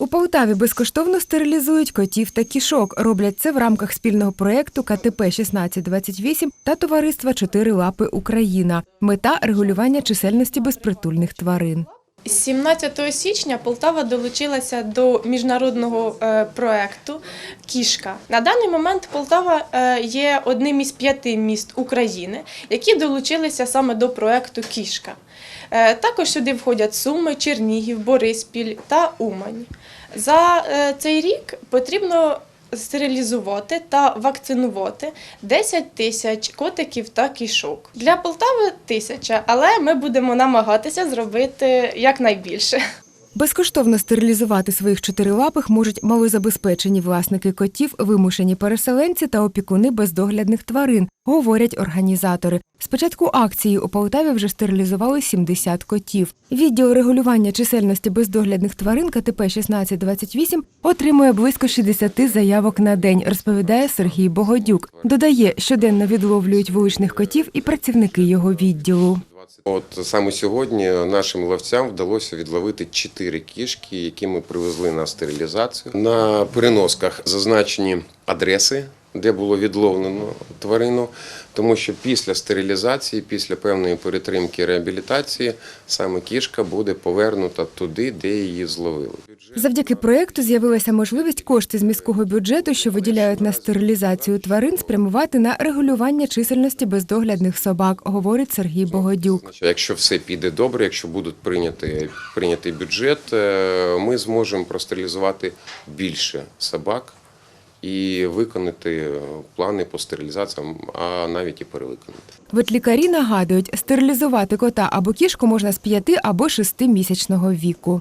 У Полтаві безкоштовно стерилізують котів та кішок. Роблять це в рамках спільного проєкту КТП 1628 та товариства Чотири лапи Україна. Мета регулювання чисельності безпритульних тварин. З 17 січня Полтава долучилася до міжнародного е, проекту Кішка. На даний момент Полтава е, є одним із п'яти міст України, які долучилися саме до проекту Кішка. Е, Також сюди входять Суми, Чернігів, Бориспіль та Умань. За цей рік потрібно стерилізувати та вакцинувати 10 тисяч котиків та кішок. Для Полтави тисяча, але ми будемо намагатися зробити якнайбільше. Безкоштовно стерилізувати своїх чотирилапих можуть малозабезпечені власники котів, вимушені переселенці та опікуни бездоглядних тварин, говорять організатори. З початку акції у Полтаві вже стерилізували 70 котів. Відділ регулювання чисельності бездоглядних тварин КТП 1628 отримує близько 60 заявок на день, розповідає Сергій Богодюк. Додає, щоденно відловлюють вуличних котів і працівники його відділу. От саме сьогодні нашим ловцям вдалося відловити чотири кішки, які ми привезли на стерилізацію. На переносках зазначені адреси, де було відловлено тварину, тому що після стерилізації, після певної перетримки реабілітації, саме кішка буде повернута туди, де її зловили. Завдяки проєкту з'явилася можливість кошти з міського бюджету, що виділяють на стерилізацію тварин, спрямувати на регулювання чисельності бездоглядних собак, говорить Сергій Богодюк. Якщо все піде добре, якщо будуть прийняти прийнятий бюджет, е, ми зможемо простерилізувати більше собак і виконати плани по стерилізаціям, а навіть і перевиконати. Ветлікарі нагадують, стерилізувати кота або кішку можна з 5 або 6 місячного віку.